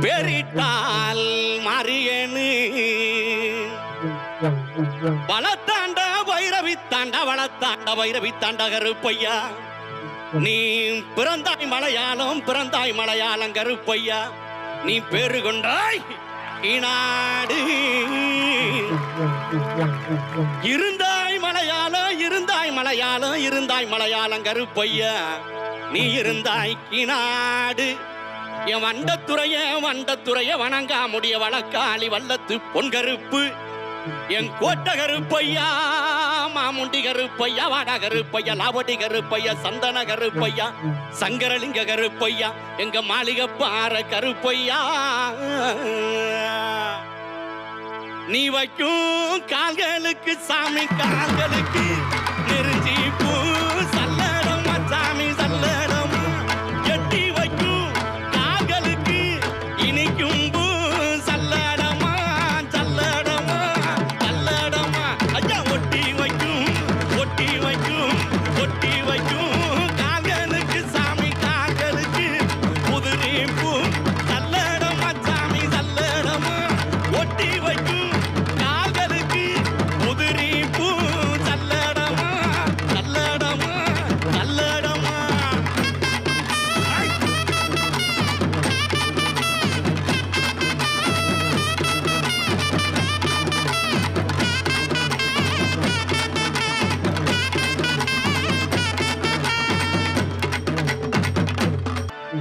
பெரிட்டால் மாறியனு வளத்தாண்ட வைரவி தாண்ட வளத்தாண்ட வைரவி தாண்ட கருப்பையா. நீ பிறந்தாய் மலையாளம் பிறந்தாய் மலையாளம் கருப்பையா. நீ பேரு கொண்டாய் இநாடு இருந்தாய் மலையாளம் இருந்தாய் மலையாளம் இருந்தாய் மலையாளம் கருப்பையா நீ இருந்தாய் கிநாடு. என் வண்டத்துறைய வண்டத்துறைய வணங்கா முடிய வழக்காளி வல்லத்து பொன் கருப்பு என் கோட்ட கருப்பையா மாமுண்டி கருப்பையா வாடா கருப்பையா லாவடி கருப்பையா சந்தன கருப்பையா சங்கரலிங்க கருப்பையா எங்க மாளிகை பாற கருப்பையா நீ வைக்கும் கால்களுக்கு சாமி கால்களுக்கு நெருங்க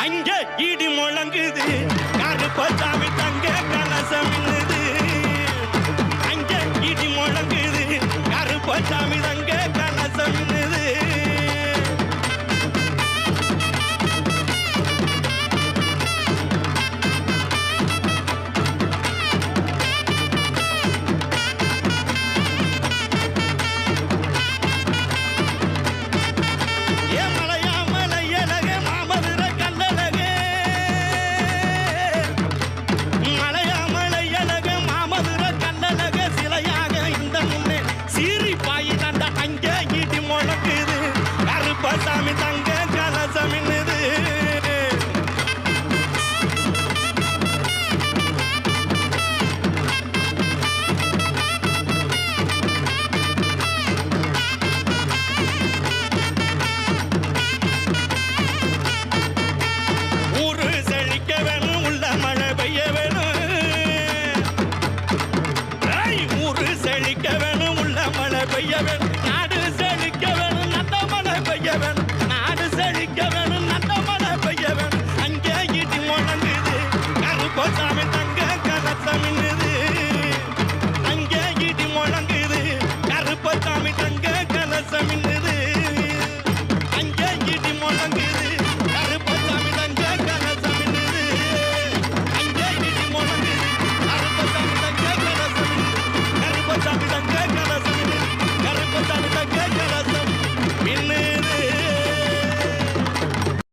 அங்க இடி முழங்குது.